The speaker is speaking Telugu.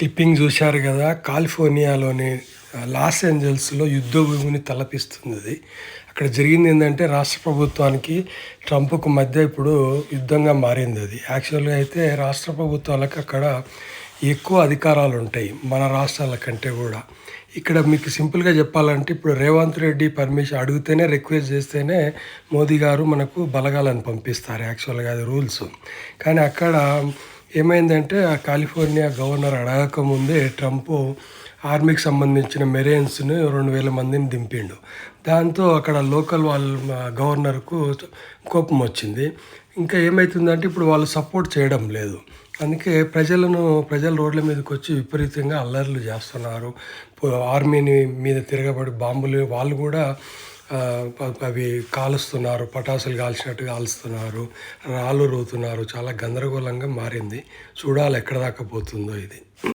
క్లిప్పింగ్ చూశారు కదా కాలిఫోర్నియాలోని లాస్ ఏంజల్స్లో యుద్ధ భూమిని తలపిస్తుంది అది. అక్కడ జరిగింది ఏంటంటే రాష్ట్ర ప్రభుత్వానికి ట్రంప్కు మధ్య ఇప్పుడు యుద్ధంగా మారింది అది. యాక్చువల్గా అయితే రాష్ట్ర ప్రభుత్వాలకు అక్కడ ఎక్కువ అధికారాలు ఉంటాయి మన రాష్ట్రాల కంటే కూడా. ఇక్కడ మీకు సింపుల్గా చెప్పాలంటే ఇప్పుడు రేవంత్ రెడ్డి పర్మిషన్ అడిగితేనే రిక్వెస్ట్ చేస్తేనే మోదీ గారు మనకు బలగాలను పంపిస్తారు యాక్చువల్గా అది రూల్స్. కానీ అక్కడ ఏమైందంటే ఆ కాలిఫోర్నియా గవర్నర్ అడగక ముందే ట్రంప్ ఆర్మీకి సంబంధించిన మెరైన్స్ని రెండు వేల మందిని దింపిండు. దాంతో అక్కడ లోకల్ వాళ్ళ గవర్నర్కు కోపం వచ్చింది. ఇంకా ఏమవుతుందంటే ఇప్పుడు వాళ్ళు సపోర్ట్ చేయడం లేదు. అందుకే ప్రజలను ప్రజల రోడ్ల మీదకి వచ్చి విపరీతంగా అల్లర్లు చేస్తున్నారు. ఆర్మీని మీద తిరగబడి బాంబులు వాళ్ళు కూడా అవి కాలుస్తున్నారు పటాసులు కాల్చినట్టు కాలుస్తున్నారు రాళ్ళు రూతున్నారు. చాలా గందరగోళంగా మారింది. చూడాలి ఎక్కడ దాకా పోతుందో ఇది.